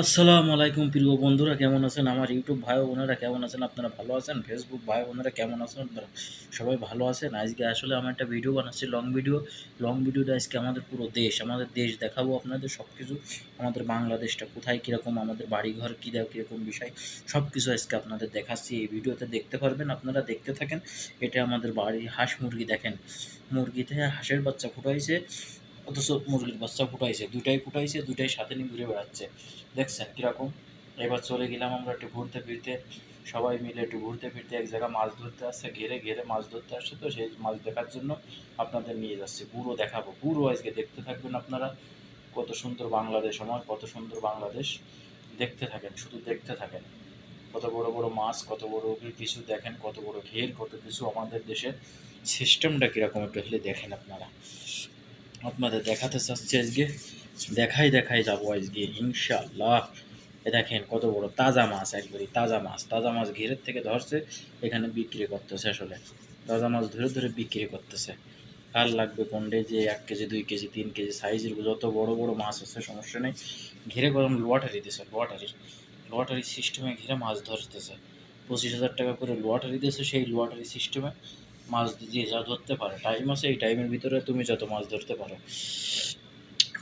আসসালামু আলাইকুম প্রিয় বন্ধুরা, কেমন আছেন? আমার ইউটিউব ভাই বোনেরা কেমন আছেন? আপনারা ভালো আছেন? ফেসবুক ভাই বোনেরা কেমন আছেন? আপনারা সবাই ভালো আছেন? আজকে আসলে আমি একটা ভিডিও বানাচ্ছি লং ভিডিও লং ভিডিওটা আজকে আমাদের পুরো দেশ, আমাদের দেশ দেখাবো আপনাদের সব কিছু আমাদের বাংলাদেশটা কোথায়, কীরকম, আমাদের বাড়িঘর কী দেয় কীরকম বিষয় সব কিছু আজকে আপনাদের দেখাচ্ছি। এই ভিডিওতে দেখতে পারবেন, আপনারা দেখতে থাকেন। এটা আমাদের বাড়ি হাঁস মুরগি, দেখেন। মুরগিতে হাঁসের বাচ্চা ফুটাইছে। অথচ মুরগির বাচ্চা ফুটাইছে দুটাই ফুটাইছে দুটাই সাথে নিয়ে ঘুরে বেড়াচ্ছে। দেখছেন কীরকম? এবার চলে গেলাম আমরা একটু ঘুরতে ফিরতে। সবাই মিলে একটু ঘুরতে ফিরতে এক জায়গায় মাছ ধরতে আসছে, ঘেরে ঘেরে মাছ ধরতে আসছে তো সেই মাছ দেখার জন্য আপনাদের নিয়ে যাচ্ছে, পুরো দেখাবো। পুরো আজকে দেখতে থাকবেন আপনারা। কত সুন্দর বাংলাদেশ, আমার কত সুন্দর বাংলাদেশ। দেখতে থাকেন, শুধু দেখতে থাকেন। কত বড় বড় মাছ, কত বড় কিছু দেখেন, কত বড় ঘের, কত কিছু আমাদের দেশের সিস্টেমটা কীরকম একটু হলে দেখেন আপনারা। আপনাদের দেখাতে চাচ্ছি আজকে। দেখাই দেখাই যাব আজকে ইনশাল্লাহ এ দেখেন কত বড় তাজা মাছ, একবারই তাজা মাছ। তাজা মাছ ঘেরের থেকে ধরছে, এখানে বিক্রি করতেছে আসলে। তাজা মাছ ধরে ধরে বিক্রি করতেছে। কার লাগবে কোনডে যে এক কেজি, দুই কেজি, তিন কেজি সাইজের যত বড় বড় মাছ আছে, সমস্যা নেই। ঘিরে গরম লোয়াটারি দিছে লোয়াটারি লোয়াটারি সিস্টেমে ঘিরে মাছ ধরতেছে। পঁচিশ হাজার টাকা করে লোয়াটারি দিয়েছে সেই লোয়াটারি সিস্টেমে মাছ দিয়ে যা ধরতে পারে টাইম আছে, এই টাইমের ভিতরে তুমি যত মাছ ধরতে পারো।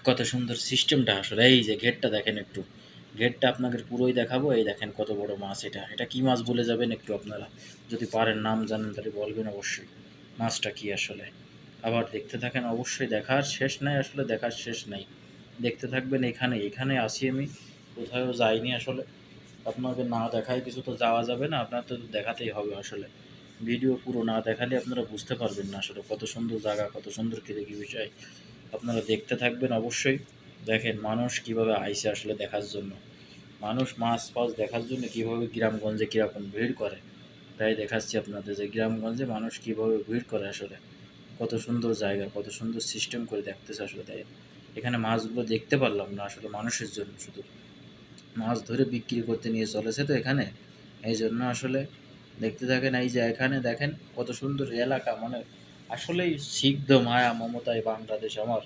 কত সুন্দর সিস্টেমটা আসলে, এই যে গেটটা দেখেন একটু। গেটটা আপনাকে পুরোই দেখাবো, এই দেখেন কত বড় মাছ এটা। এটা কি মাছ বলে যাবেন একটু আপনারা? যদি পারেন নাম জানেন তাহলে বলবেন অবশ্যই, মাছটা কি আসলে। আবার দেখতে থাকেন, অবশ্যই দেখার শেষ নাই, আসলে দেখার শেষ নাই। দেখতে থাকবেন এখানে এখানে আসি আমি, কোথাও যাইনি আসলে। আপনাকে না দেখায় কিছু তো যাওয়া যাবে না আপনার তো দেখাতেই হবে আসলে। ভিডিও পুরো না দেখালে আপনারা বুঝতে পারবেন না আসলে কত সুন্দর জায়গা, কত সুন্দর কী বিষয়। আপনারা দেখতে থাকবেন অবশ্যই। দেখেন মানুষ কীভাবে আইসে আসলে দেখার জন্য। মানুষ মাছ ফাছ দেখার জন্য কীভাবে গ্রামগঞ্জে কীরকম ভিড় করে, তাই দেখাচ্ছি আপনাদের যে গ্রামগঞ্জে মানুষ কীভাবে ভিড় করে আসলে। কত সুন্দর জায়গা, কত সুন্দর সিস্টেম করে দেখতেছে আসলে তাই। এখানে মাছগুলো দেখতে পারলাম না আসলে মানুষের জন্য শুধু। মাছ ধরে বিক্রি করতে নিয়ে চলেছে তো এখানে। এই জন্য আসলে দেখতে থাকেন, এই যে এখানে দেখেন কত সুন্দর এলাকা মানে আসলেই সিদ্ধ মায়া মমতায় বাংলাদেশ আমার।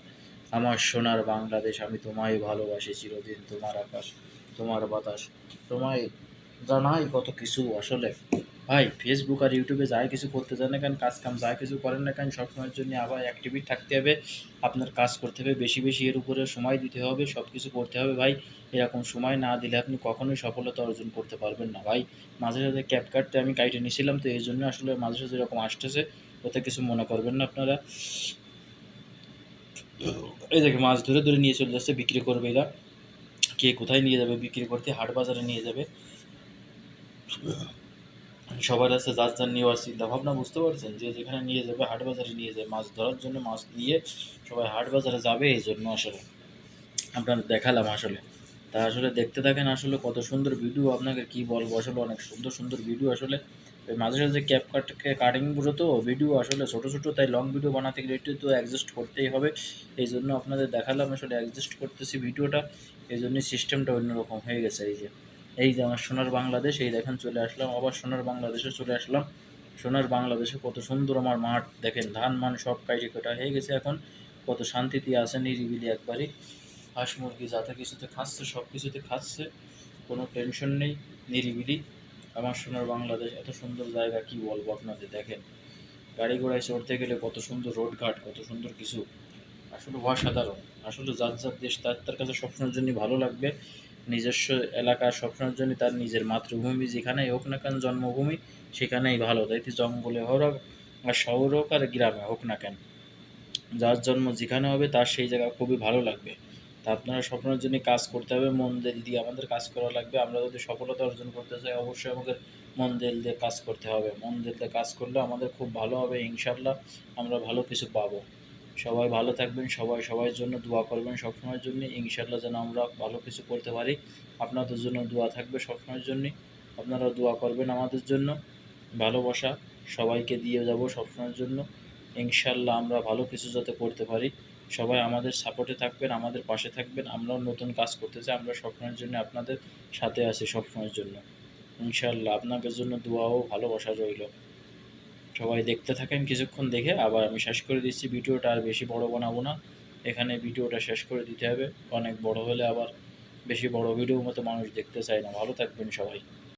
আমার সোনার বাংলাদেশ, আমি তোমায় ভালোবাসি চিরদিন, তোমার আকাশ, তোমার বাতাস, তোমায় জানাই কত কিছু আসলে। ভাই ফেসবুক আর ইউটিউবে যাই কিছু করতে চান না কেন, কাজ কাম যাই কিছু করেন না কেন, সবসময়ের জন্য আবার অ্যাক্টিভিট থাকতে হবে। আপনার কাজ করতে হবে, বেশি বেশি এর উপরে সময় দিতে হবে সব কিছু করতে হবে ভাই। এরকম সময় না দিলে আপনি কখনোই সফলতা অর্জন করতে পারবেন না ভাই। মাঝে, সাঝে ক্যাপ কাটতে আমি কাইটে নিয়েছিলাম তো এই জন্য আসলে মাঝে, সাঝে এরকম আসতেছে, ওতে কিছু মনে করবেন না আপনারা। এই দেখে মাছ ধরে ধরে নিয়ে চলে যাচ্ছে, বিক্রি করবে এরা। কে কোথায় নিয়ে যাবে, বিক্রি করতে, হাট বাজারে নিয়ে যাবে। সবার আছে, যার যার নেওয়ার চিন্তা ভাবনা বুঝতে পারছেন? যে যেখানে নিয়ে যাবে, হাট বাজারে নিয়ে যাবে, মাছ ধরার জন্য মাছ নিয়ে সবাই হাট বাজারে যাবে এই জন্য আসলে। আপনার দেখালাম আসলে। তা আসলে দেখতে থাকেন আসলে কত সুন্দর ভিডিও আপনাকে কি বলব? আসলে অনেক সুন্দর সুন্দর ভিডিও আসলে। ওই মাঝে সাঝে ক্যাপ কাট কাটিংগুলো তো ভিডিও আসলে ছোটো ছোটো, তাই লং ভিডিও বানাতে গেলে একটু তো অ্যাডজাস্ট করতেই হবে। এই জন্য আপনাদের দেখালাম, আসলে অ্যাডজাস্ট করতেছি ভিডিওটা এই জন্যই সিস্টেমটা অন্যরকম হয়ে গেছে, এই যে। এই যে আমার সোনার বাংলাদেশ, এই দেখেন চলে আসলাম, আবার সোনার বাংলাদেশে চলে আসলাম। সোনার বাংলাদেশে কত সুন্দর আমার মাঠ, দেখেন ধান মান সব কাইটে কাটা হয়ে গেছে এখন। কত শান্তিতে আছে নিরিবিলি একবারই হাঁস মুরগি যাতে কিছুতে খাচ্ছে, সব কিছুতে খাচ্ছে, কোনো টেনশন নেই, নিরিবিলি। আমার সোনার বাংলাদেশ, এত সুন্দর জায়গা, কি বলব আপনাদের, দেখেন। গাড়ি ঘোড়ায় চড়তে গেলে কত সুন্দর রোডঘাট কত সুন্দর কিছু। আসলে অসাধারণ। আসলে যার যার দেশ, তার তার কাছে সবসময়ের জন্য ভালো লাগবে। নিজস্ব এলাকা সবসময়ের জন্য তার নিজের মাতৃভূমি যেখানেই হোক না কেন, জন্মভূমি সেখানেই ভালো। তাই জঙ্গলে হোক আর শহর হোক আর গ্রামে হোক না কেন, যার জন্ম যেখানে হবে তার সেই জায়গা খুবই ভালো লাগবে। তা আপনারা স্বপ্নের জন্য কাজ করতে হবে, মন দিল দিয়ে আমাদের কাজ করা লাগবে, আমরা যদি সফলতা অর্জন করতে চাই, অবশ্যই আমাদের মন দিল দিয়ে কাজ করতে হবে। মন দিল দিয়ে কাজ করলে আমাদের খুব ভালো হবে ইনশাল্লাহ আমরা ভালো কিছু পাবো। সবাই ভালো থাকবেন, সবাই সবার জন্য দোয়া করবেন, সবসময়ের জন্য ইনশাল্লাহ যেন আমরা ভালো কিছু করতে পারি। আপনাদের জন্য দোয়া থাকবে সবসময়ের জন্যই। আপনারা দোয়া করবেন আমাদের জন্য। ভালোবাসা সবাইকে দিয়ে যাব সবসময়ের জন্য। ইনশাল্লাহ আমরা ভালো কিছু যাতে করতে পারি। সবাই আমাদের সাপোর্টে থাকবেন, আমাদের পাশে থাকবেন। আমরাও নতুন কাজ করতে চাই, আমরা সবসময়ের জন্য আপনাদের সাথে আছি সবসময়ের জন্য। ইনশাল্লাহ আপনাদের জন্য দোয়া ও ভালোবাসা রইল। সবাই দেখতে থাকেন কিছুক্ষণ দেখে, আবার আমি শেষ করে দিচ্ছি ভিডিওটা, আর বেশি বড় বানাবো না। এখানে ভিডিওটা শেষ করে দিতে হবে। অনেক বড় হলে আবার বেশি বড় ভিডিও মতো মানুষ দেখতে চায় না। ভালো থাকবেন সবাই।